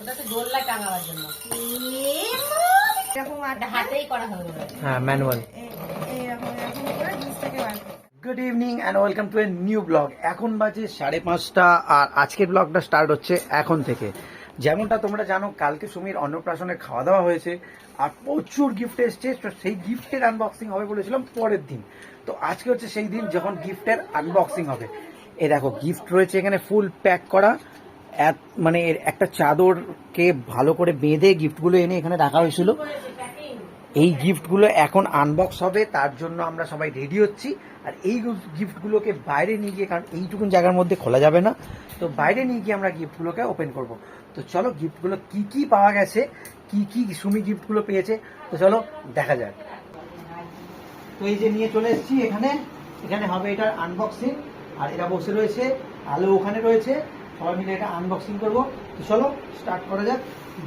ওটা তো দোল্লা টাঙাবার জন্য। এরকম এটা হাতেই করা হবে হ্যাঁ ম্যানুয়াল এরকম এরকম করে জিনিসটাকে বার good evening and welcome to a new blog এখন বাজে সাড়ে পাঁচটা আর আজকের ব্লগটা স্টার্ট হচ্ছে এখন থেকে। যেমনটা তোমরা জানো কালকে সুমির অন্নপ্রাশনের খাওয়া দাওয়া হয়েছে আর প্রচুর গিফট এসছে। তো সেই গিফটের আনবক্সিং হবে বলেছিলাম পরের দিন। তো আজকে হচ্ছে সেই দিন যখন গিফটের আনবক্সিং হবে। এ দেখো গিফট রয়েছে এখানে ফুল প্যাক করা। মানে একটা চাদরকে ভালো করে বেঁধে গিফটগুলো এনে এখানে রাখা হয়েছিল। এই গিফটগুলো এখন আনবক্স হবে, তার জন্য আমরা সবাই রেডি হচ্ছি। আর এই গিফটগুলোকে বাইরে নিয়ে গিয়ে, কারণ এইটুকুন জায়গার মধ্যে খোলা যাবে না, তো বাইরে নিয়ে গিয়ে আমরা গিফটগুলোকে ওপেন করব। তো চলো গিফটগুলো কি কি পাওয়া গেছে, কি কি সুমি গিফটগুলো পেয়েছে, তো চলো দেখা যাক। তো এই যে নিয়ে চলে এসেছি এখানে এখানে হবে এটার আনবক্সিং আর এরা বসে রয়েছে, আলো ওখানে রয়েছে সবাই মিলে এটা আনবক্সিং করব। তো চলো স্টার্ট করা যাক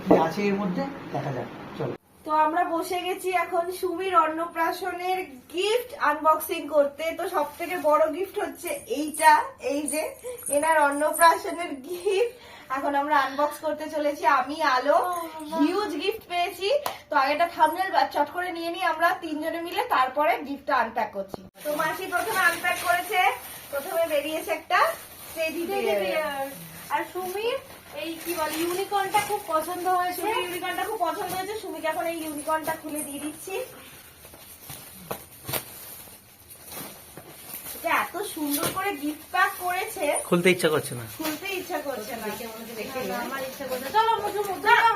কি আছে এর মধ্যে দেখা যাক চলো। তো আমরা বসে গেছি এখন সুমির অন্নপ্রাশনের গিফট আনবক্সিং করতে। তো সব থেকে বড় গিফট হচ্ছে এইটা এই যে এনার অন্নপ্রাশনের গিফট এখন আমরা আনবক্স করতে চলেছি আমি আলো হিউজ গিফট পেয়েছি। তো আগেটা থামনেল চট করে নিয়ে নিই আমরা তিনজনে মিলে তারপরে গিফটটা আনপ্যাক করছি। তো মাসি প্রথমে আনপ্যাক করেছে প্রথমে বেরিয়েছে একটা আর সুমির এই কি বলে ইউনিকর্নটা খুব পছন্দ হয়েছে। ইউনিকর্নটা খুব পছন্দ হয়েছে। সুমিকে এখন এই ইউনিকর্নটা খুলে দিয়ে দিচ্ছি। এত সুন্দর করে গিফট প্যাক করেছে। খুলতে ইচ্ছা করছে না। খুলতে ইচ্ছা করছে না। না, না, আমার ইচ্ছা করছে চলো মুঠো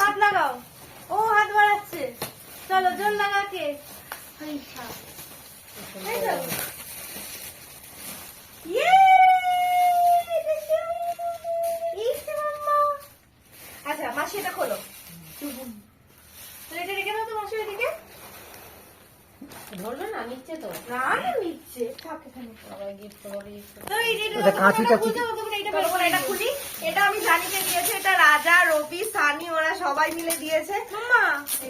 হাত লাগাও। ও হাত বাড়াচ্ছে। চলো জল লাগাকে এই মাসি এটা খোলো। তো এটা রেখে দাও তো মাসি এদিকে। ধরবে না নিচ্ছে তো। না না নিচ্ছে থাক এখানে। সবাই গিফট করবে তো এই যে এটা এটা কাঁচি টাচি- খুলতে হবে, তখন এইটা বের করে এটা খুলি। এটা আমি জানিকে দিয়েছে এটা রাজা রবি সানি ওরা সবাই মিলে দিয়েছে। মাম্মা!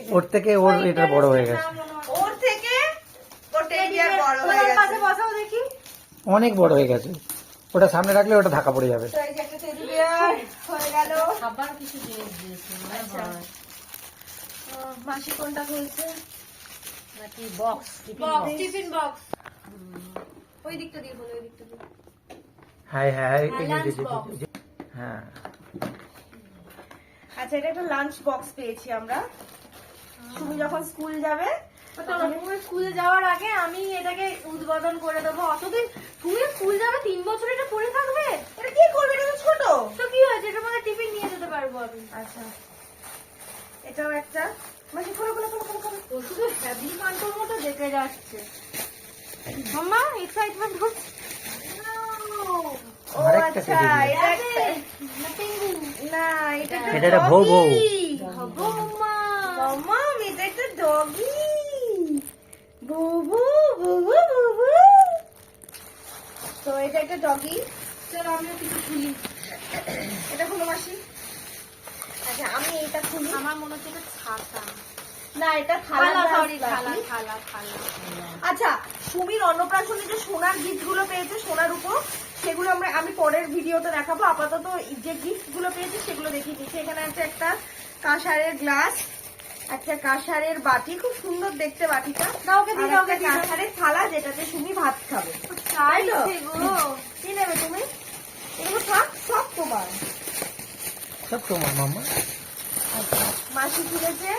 ওর থেকে ওর এটা বড় হয়ে গেছে। ওর থেকে ওর টেডিয়ার বড় হয়ে ওর পাশে বসাও দেখি। অনেক বড় হয়ে গেছে। ওটা সামনে রাখলে ওটা ধাক্কা পড়ে যাবে। হয়ে গেল খাবার কিছু জিনিস দিয়েছে। মাসি কোনটা খুলছে নাকি বক্স বক্স টিফিন বক্স ওই দিকটা দিয়ে ওই দিকটা দিয়ে হ্যাঁ। আচ্ছা এটা একটা লাঞ্চ বক্স পেয়েছি আমরা। তুমি যখন স্কুল যাবে স্কুলে যাওয়ার আগে আমি এটাকে উদ্বোধন করে দেবো। অতদিন তুমি স্কুল যাবে তিন বছর এটা পড়ে থাকবে? এটা কি করবে? এটা তো ছোট। তো কি হয়েছে? এটা মানে টিফিন নিয়ে যেতে পারব আমি। আচ্ছা। এটাও একটা। খোলো খোলো খোলো খোলো খোলো ও শুধু হ্যাভি কান্টোর মতো দেখে যাচ্ছে। মাম্মা এক্সাইটমেন্ট হচ্ছে। ও আচ্ছা এটা একটা না এটা এটা একটা বউ বউ। হব মাম্মা এটা একটা ডগি বুবু বুবু বুবু তো এটা একটা ডগি চলো আমিও কিছু খুলি। এটা হলো মাসি। আচ্ছা আমি এইটা খুলি। আমার মনে হচ্ছে এটা ছাতা। না এটা থালা সরি থালা। থালা থালা। আচ্ছা সুমির অন্নপ্রাশনে যে সোনার গিফটগুলো পেয়েছে সোনার উপর সেগুলো আমরা আমি পরের ভিডিওতে দেখাবো। আপাতত যে গিফটগুলো পেয়েছে সেগুলো দেখিয়ে দিচ্ছি। এখানে আছে একটা কাঁসারের গ্লাস একটা কাঁসারের বাটি খুব সুন্দর দেখতে বাটিটা। কাউকে দিই, কাঁসারের থালা যেটাতে তুমি ভাত খাবে। তাই তো? কি নেবে তুমি? এগুলো থাক সব তোমার। সব তোমার মামা মাসি তুলেছে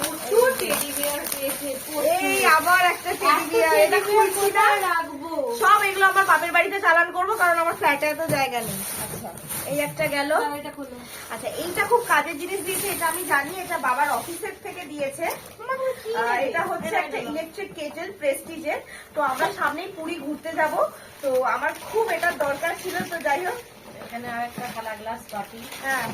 প্রচুর টেডি বিয়ার পেয়েছে এই আবার একটা টেডি বিয়ার এটা খুলছি না। রাখব? সব এগুলো আমার বাপের বাড়িতে চালান করব কারণ আমার ফ্ল্যাটে এত জায়গা নেই। আচ্ছা। এই একটা গেল। এটা খোলো। আচ্ছা এইটা খুব কাজের জিনিস দিয়েছে এটা আমি জানি এটা বাবার অফিসের থেকে দিয়েছে। আর এটা হচ্ছে একটা ইলেকট্রিক কেটেল প্রেস্টিজের তো আমরা সামনেই পুরী ঘুরতে যাব। তো আমার খুব এটার দরকার ছিল তো যাই হোক। এখানে আরেকটা থালা গ্লাস বাটি হ্যাঁ।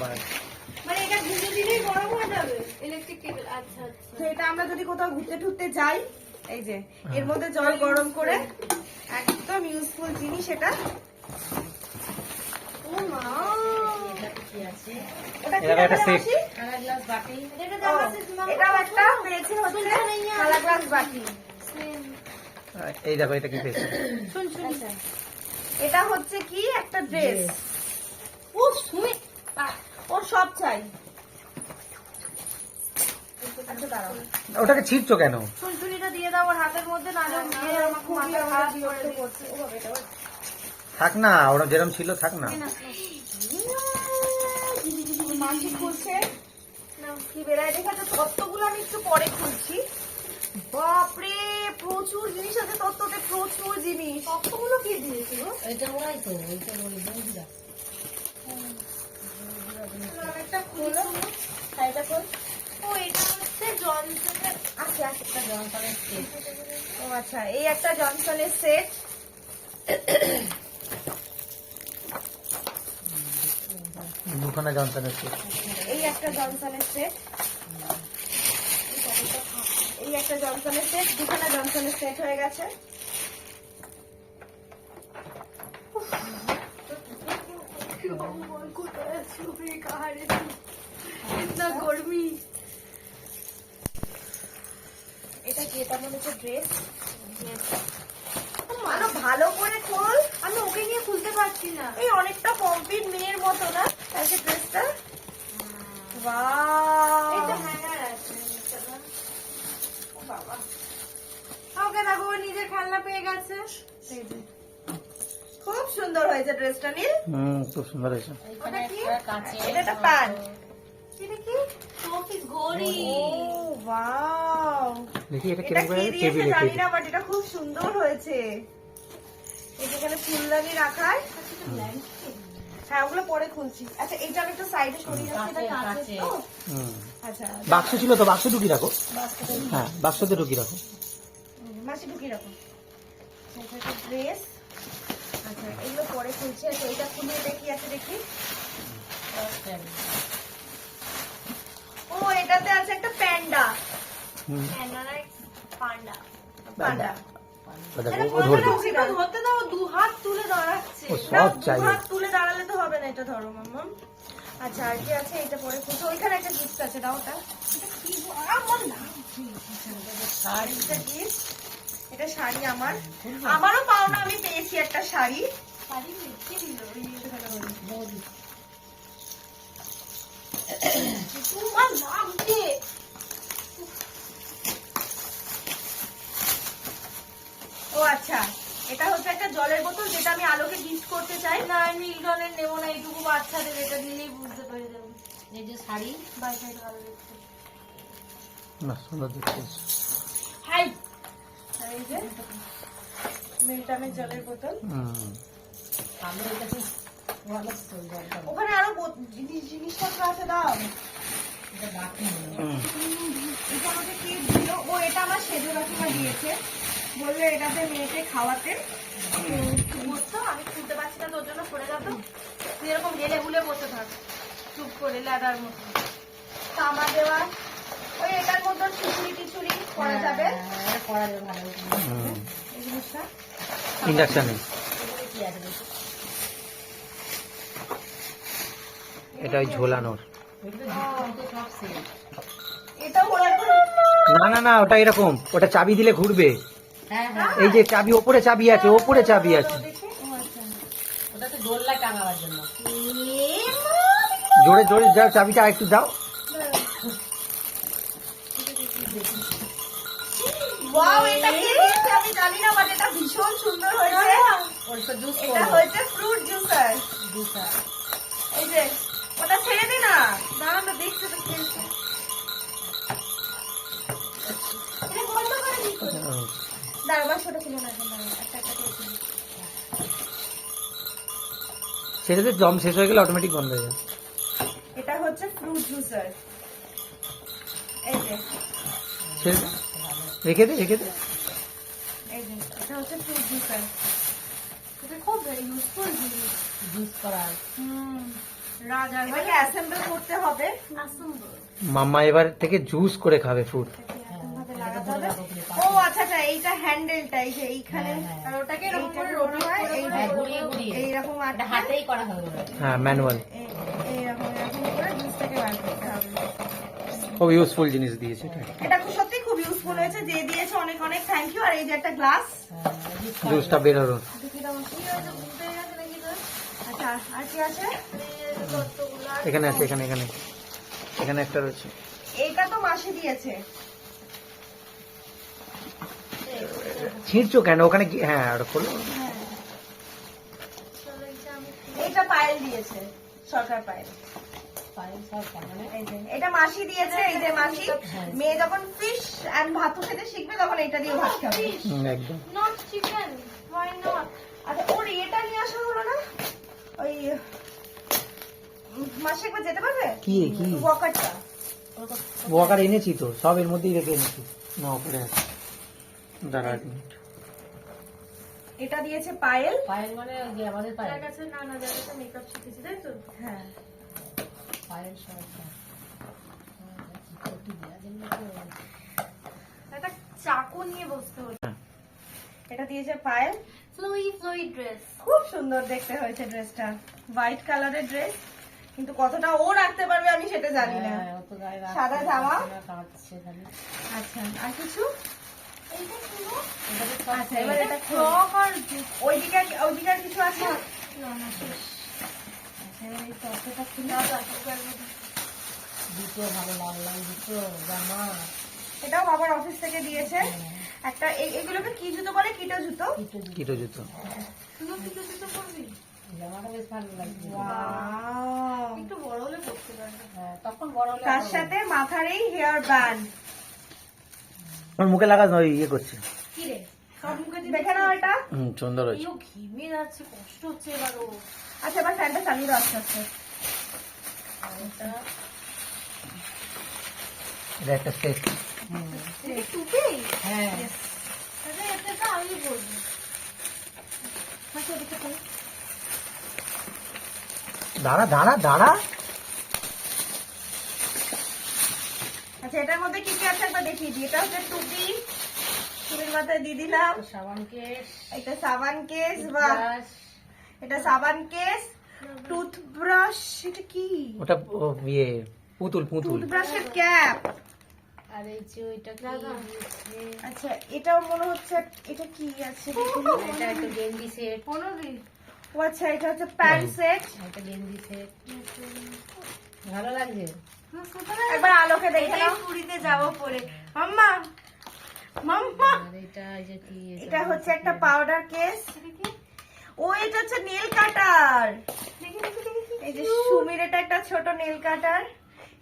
মানে এটা ঘুরে দিলেই গরম হয়ে যাবে। ইলেকট্রিক আচ্ছা আচ্ছা। তো এটা আমরা যদি কোথাও ঘুরতে টুরতে যাই এই যে এর মধ্যে জল গরম করে একদম ইউজফুল জিনিস এটা। ও মা। এই দেখো এটা কি পেয়েছে? শুন শুন এটা হচ্ছে কি? একটা ড্রেস ও সুমি ওর সব চাই। ওটাকে ছিঁড়ছো কেন? চুনচুনিটা দিয়ে দাও ওর হাতের মধ্যে এটা ওর- থাক না ওরা যেরকম ছিল থাক না। খুলছে? না কি বেড়ায় তত্ত্বগুলো আমি একটু পরে খুলছি। বাপরে প্রচুর জিনিস আছে তত্ত্বতে প্রচুর জিনিস। তত্ত্বগুলো কি দিয়েছিল ওইটা ওরাই তো ওইটা ওই বন্ধুরা আচ্ছা জনসনের সেট। এই একটা জনসনের সেট। দুখানা যন্ত্রণা ছিল এই একটা জনসনের সেট এই একটা জনসনের সেট দুখানা জনসনের সেট হয়ে গেছে। ওকে অনেকটা কমপ্লিট মেয়ের মতো না এই যে বাবা ওকে দেখো নিজের খেলনা পেয়ে গেছে। খুব সুন্দর হয়েছে ড্রেসটা নীল। হুম খুব সুন্দর হয়েছে? এটা একটা প্যান্ট। এটা কি? টফি ঘড়ি। ও ওয়াও। দেখি এটা এটা কীরকম করে টেবিলে জানি না বাট এটা খুব সুন্দর হয়েছে। এখানে ফুলদানি রাখার হ্যাঁ। ওগুলো পরে খুলছি। আচ্ছা এইটা আমি একটু সাইডে সরিয়ে এটা। তো? আচ্ছা বাক্স ছিল তো বাক্স ঢুকি রাখো। হ্যাঁ বাক্সতে ঢুকি রাখো। মাসি ঢুকি রাখো। ড্রেস আচ্ছা এগুলো পরে খুলছি। আচ্ছা এটা খুলে এটা কি আছে দেখি। ও এটাতে আছে একটা প্যান্ডা। পান্ডা। পান্ডা। না এটা ধরো মাম্মা। আচ্ছা আর কি আছে? এটা পরে খুলছো। ওইখানে একটা গিফট আছে দাও ওটা। কি? আমার। এটা শাড়ি আমার। আমারও পাওনা আমি পেয়েছি একটা শাড়ি। ও আচ্ছা এটা হচ্ছে একটা জলের বোতল যেটা আমি আলোকে গিফট করতে চাই। না আমি জলের নেব না এইটুকু বাচ্চাদের এটা দিলেই বুঝতে পেরে যাবে। এই যে শাড়ি। বাইরে ভালো দেখতে। না সুন্দর দেখতে এই যে মিল্টনের জলের বোতল। আমরা এটা ভালো ওখানে আরও জিনিস- জিনিসপত্র আছে দাও। এটা বাকি এটা আমাকে কে দিল? ও এটা আমার সেজো কাকিমা দিয়েছে। বলল এটাতে মেয়েকে খাওয়াতে। বসতো আমি খুলতে পারছি না তোর জন্য পড়ে যাব। তুই এরকম গেলে গুলে বসে থাক। চুপ করে ল্যাডার মতো। তামা দেওয়া ওই এটার মধ্যে খিচুড়ি টিচুড়ি করা যাবে। হ্যাঁ, করা যাবে ভালো এই জিনিসটা। ইন্ডাকশানে এটা ওই ঝোলানোর। না না না ওটা এরকম। ওটা চাবি দিলে ঘুরবে। হ্যাঁ হ্যাঁ। এই যে চাবি ওপরে চাবি আছে ওপরে চাবি আছে। ওটা তো দোল্লা টাঙাবার জন্য। জোরে জোরে যাও চাবিটা একটু দাও। ওয়াও এটা কি দিয়েছে আমি জানি না বাট এটা ভীষণ সুন্দর হয়েছে। ওর তো জুস এটা হয়েছে ফ্রুট জুসার জুসার এই যে ওটা ছেড়ে দে না। দাঁড়া না দেখতে তো কি হয়েছে। এটা বন্ধ করে দিই দাঁড়া বাস ওটা খুলে না একটা একটা করে খুলি। সেটাতে জম শেষ হয়ে গেলে অটোমেটিক বন্ধ হয়ে যাবে। এটা হচ্ছে ফ্রুট জুসার এই যে ছেড়ে দে। রেখে দে। রেখে দে এটা হচ্ছে ফ্রুট জুসার এটা খুব ইউজফুল জিনিস। জুস করার। হুম। রাজা এটাকে অ্যাসেম্বল করতে হবে। মাম্মা এবার থেকে জুস করে খাবে ফ্রুট হবে। ও আচ্ছা আচ্ছা এইটা হ্যান্ডেলটা এই যে এইখানে। হ্যাঁ, হ্যাঁ। আর ওটাকে এরকম করে rotate হয় এই হ্যাঁ, ঘুরিয়ে ঘুরিয়ে। এইরকম আটকে হাতেই করা হবে হ্যাঁ ম্যানুয়াল এই- এইরকম এরকম করে জুসটাকে বার করতে হবে। খুব ইউজফুল জিনিস দিয়েছে এটা। এটা খুব ইউজফুল হয়েছে যে দিয়েছে অনেক অনেক থ্যাংক ইউ আর এই যে একটা গ্লাস হ্যাঁ, জুসটা নাকি তোর আচ্ছা আর কি আছে? এখানে আছে এখানে এখানে। এখানে একটা রয়েছে। এইটা তো মাসি দিয়েছে। ছিঁড়ছো কেন? ওখানে হ্যাঁ আর খোলো। এইটা এইটা পায়েল দিয়েছে সরকার পায়েল এটা মাসি দিয়েছে এই যে মাসি। মেয়ে যখন ফিশ এন্ড ভাত খেতে শিখবে তখন এটা দিয়ে ভাত খাবে। একদম। নট চিকেন হোয়াই নট আচ্ছা ওর এটা নিয়ে আসা হলো না? ওই মাসি একবার যেতে পারবে? কি কি? ওয়াকারটা ওয়াকার এনেছি তো সব এর মধ্যেই রেখে এনেছি। না উপরে আছে। দাঁড়া এক মিনিট। এটা দিয়েছে পায়েল। পায়েল মানে ওই যে আমাদের পায়েল? কাছে নানা যার কাছে মেকআপ শিখেছি তাই তো? হ্যাঁ। পায়েল সরকার একটা চাকু নিয়ে বসতে এটা দিয়েছে পায়েল। Flowy flowy dress. খুব সুন্দর দেখতে হয়েছে ড্রেসটা। হোয়াইট কালারের ড্রেস। কিন্তু কতটা ও রাখতে পারবে আমি সেটা জানি না। হ্যাঁ, সাদা জামা? আচ্ছা আর কিছু? আচ্ছা এবার এটা ফ্রক আর ওইদিকে ওইদিকে কিছু আছে? না না শেষ। এই তত্ত্বটা খুলে দুটো ভালো লাল লাল দুটো জামা। এটাও বাবার অফিস থেকে দিয়েছে। একটা এগুলোকে কি জুতো বলে? কিটো জুতো? দুটো দুটো কিটো জুতো। শুনো কিছু কিছু করবি জামাটা বেশ ভালো লাগছে। একটু বড় হলে করতে পারবে। হ্যাঁ, তখন বড় হলে তার সাথে মাথার এই হেয়ার ব্যান্ড আমার মুখে লাগাস না ওই ইয়ে করছে। কি রে? সব মুখে দেখে নাও এটা। হুম সুন্দর হয়েছে। ঘিমে যাচ্ছে কষ্ট হচ্ছে এবারও। আচ্ছা এবার ফ্যানটা চালিয়ে দাও আস্তে আস্তে। এটা এটা একটা সেট হ্যাঁ। আমি বলব। আচ্ছা দাঁড়া দাঁড়া দাঁড়া। আচ্ছা এটার মধ্যে কি কি আছে একবার দেখিয়ে দিই। এটা হচ্ছে টুপি টুপির মাথায় দিয়ে দিলাম। সাবান কেস একটা সাবান কেস বা এটা সাবান কেস টুথব্রাশ এটা কি? ওটা ইয়ে পুতুল পুতুল। টুথব্রাশের ক্যাপ। আর এই যে ওইটা কি? আচ্ছা এটাও মনে হচ্ছে এটা কি আছে? দেখি। এটা একটা গেঞ্জি সেট। পনেরো ও আচ্ছা এটা হচ্ছে প্যান্ট সেট। একটা গেঞ্জি সেট। ভালো লাগছে? একবার আলোকে দেখে নাও। পুরীতে যাব পরে। মাম্মা মাম্মা। এটা কি এটা হচ্ছে একটা পাউডার কেস ও এটা হচ্ছে নেল কাটার। এই যে সুমির এটা একটা ছোট নেল কাটার।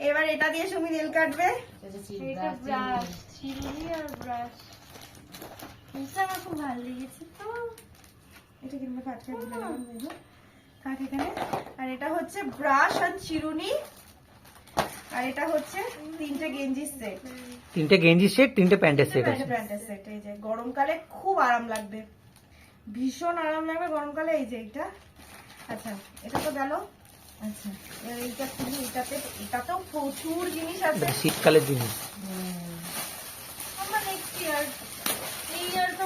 এবার এটা দিয়ে সুমি নেল কাটবে। এটা চিপ এটা ব্রাশ, ব্রাশ চিরুনি আর এটা আমার খুব ভালো লেগেছে তো। এটা কীভাবে কাটছে বুঝে গেলাম দেখো। থাক এখানে। আর এটা হচ্ছে ব্রাশ আর চিরুনি। আর এটা হচ্ছে তিনটে গেঞ্জি সেট। তিনটে গেঞ্জি সেট তিনটে প্যান্টের সেট আছে। ব্র্যান্ডের সেট এই যে গরমকালে খুব আরাম লাগবে। ভীষণ আরাম লাগবে গরমকালে এই যে এইটা। আচ্ছা এটা তো গেল। আচ্ছা এইটা খুলি এটাতে এটাতেও প্রচুর জিনিস আছে। শীতকালের জিনিস। আমরা নেক্সট ইয়ার এই ইয়ার তো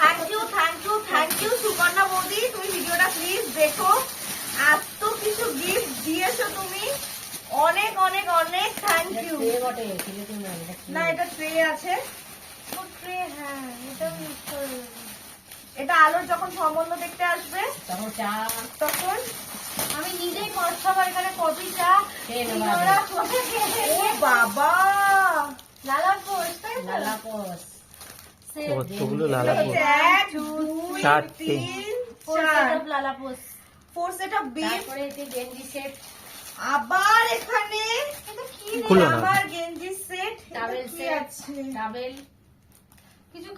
thank you thank you thank you Sukanya Modi তুমি ভিডিওটা প্লিজ দেখো। এত কিছু গিফট দিয়েছ তুমি। অনেক অনেক অনেক থ্যাংক ইউ বটে না এটা ট্রে আছে। ট্রে হ্যাঁ এটা মিস করে দেবো। এটা আলোর যখন সম্বন্ধ দেখতে আসবে তখন আমি নিজেই পাঁচ এখানে কফি চা। বাবা! লালা পোস্ট তাই লালা পোস কতগুলো লালা হচ্ছে এক দুই তিন চার লালা post four set of beef তারপরে এই গেঞ্জি সেট আবার এখানে কি আবার গেঞ্জি সেট আছে? টাবেল কিছু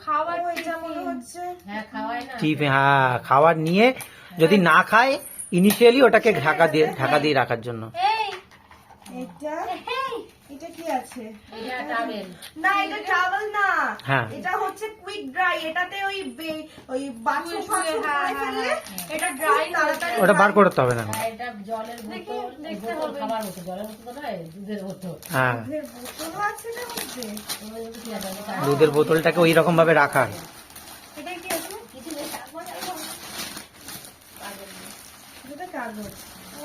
মনে হচ্ছে। হ্যাঁ না। টিপ হ্যাঁ খাবার নিয়ে যদি না খায় ইনিশিয়ালি ওটাকে ঢাকা দিয়ে ঢাকা দিয়ে রাখার জন্য। এই। এটা? এটা কি আছে? না এটা ট্রাভেল না। হ্যাঁ। এটা হচ্ছে কুইক ড্রাই এটাতে ওই বে- ওই বাথরুম ফাথরুম হ্যাঁ, করে হ্যাঁ, ফেললে। এটা ড্রাই তাড়াতাড়ি ওটা বার করতে হবে না। এটা জলের বোতল দেখতে হবে। খাবার বোতল জলের বোতল নয় দুধের বোতল। হ্যাঁ। দুধের বোতলও আছে এটার মধ্যে দুধের বোতলটাকে ওই রকম ভাবে রাখা। এটা কি আছে? কিছু নেই তারপরে কাগজ ও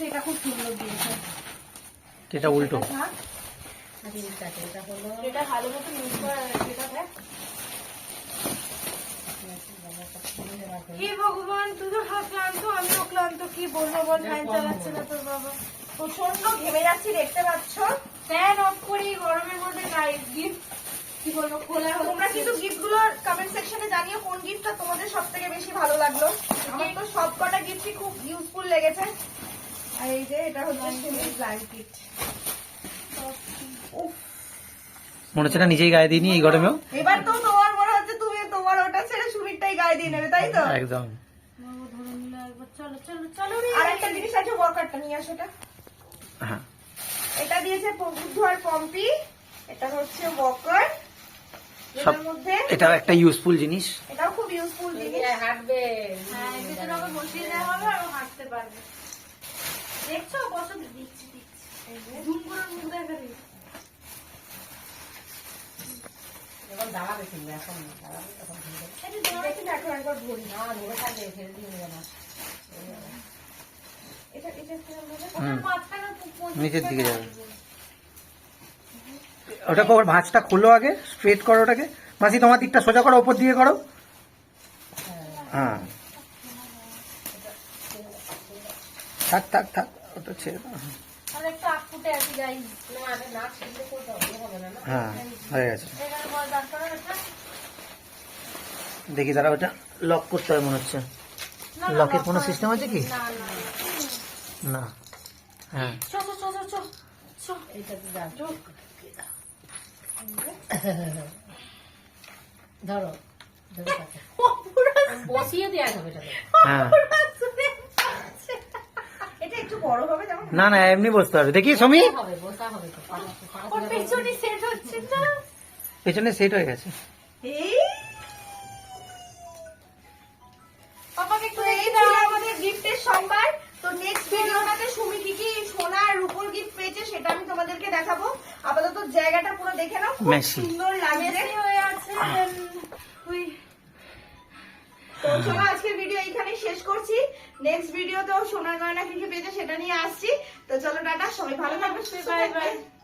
এটা খুব সুন্দর দিয়েছে। এটা উল্টো। গরমের মধ্যে গিফট কি বলব তোমরা কিন্তু কমেন্ট কোন তোমাদের সব থেকে বেশি ভালো লাগল। আমার তো গিফটই খুব ইউজফুল লেগেছে। আর এই যে, এটা হচ্ছে ব্ল্যাঙ্কেট মনে হচ্ছে না নিজেই গায়ে দিইনি এই গরমেও। এবার তো তোমার মনে হচ্ছে তুমি তোমার ওটা ছেড়ে সুমিরটাই গায়ে দিয়ে নেবে তাই তো? একদম। ধরে নিলে একবার। চলো চলো চলো রে। আর একটা জিনিস আছে ওয়াকারটা নিয়ে আসো এটা। হ্যাঁ। এটা দিয়েছে পম্পি। এটা হচ্ছে ওয়াকার সব মধ্যে এটাও একটা ইউজফুল জিনিস। এটাও খুব ইউজফুল জিনিস। হাঁটবে। হ্যাঁ এর ভিতরে বসিয়ে দেওয়া হবে আর হাঁটতে পারবে। দেখছ বসো দিচ্ছি দিচ্ছি। ধুম করে মুখ দেখা রে যখন দাঁড়াবে কিন্তু এখন দাঁড়াবে তখন এখন একবার ধরি। না ধরে থাকবে ফেলে দিয়ে নেবে না। এটা এটা কিরম হবে? হুম। নিচের দিকে যাবে। ওটা ভাঁজটা খোলো আগে স্ট্রেট করো ওটাকে। মাসি তোমার দিকটা সোজা করো ওপর দিয়ে করো। হ্যাঁ। থাক থাক থাক ওটা ছেড়ে দাও। তাহলে একটু আপ ফুটে আসি যাই না এটা না ছিঁড়লে করতে হবে হবে না না? হ্যাঁ হয়ে গেছে। দেখি তারা ওটা লক করতে হবে মনে হচ্ছে। লকের কোনো সিস্টেম আছে কি? না হ্যাঁ। ধরো বসিয়ে দেওয়া যাবে হ্যাঁ। একটু বড় হবে যেমন না না এমনি বসতে হবে। দেখি সমী পেছনে সেট হচ্ছে না পেছনে সেট হয়ে গেছে। এই। পাপাকে একটু এই দাও আমাদের গিফটের সম্ভার তো নেক্সট ভিডিওটাতে সুমি কি কি সোনা আর রূপোর গিফট পেয়েছে সেটা আমি তোমাদেরকে দেখাবো। আপাতত জায়গাটা পুরো দেখে নাও খুব সুন্দর হয়ে আছে তো চলো আজকের ভিডিও শেষ করছি। নেক্সট ভিডিওতেও সোনার গয়না কি কি পেয়েছে সেটা নিয়ে আসছি তো চলো টাটা সবাই ভালো থাকবে বাই bye.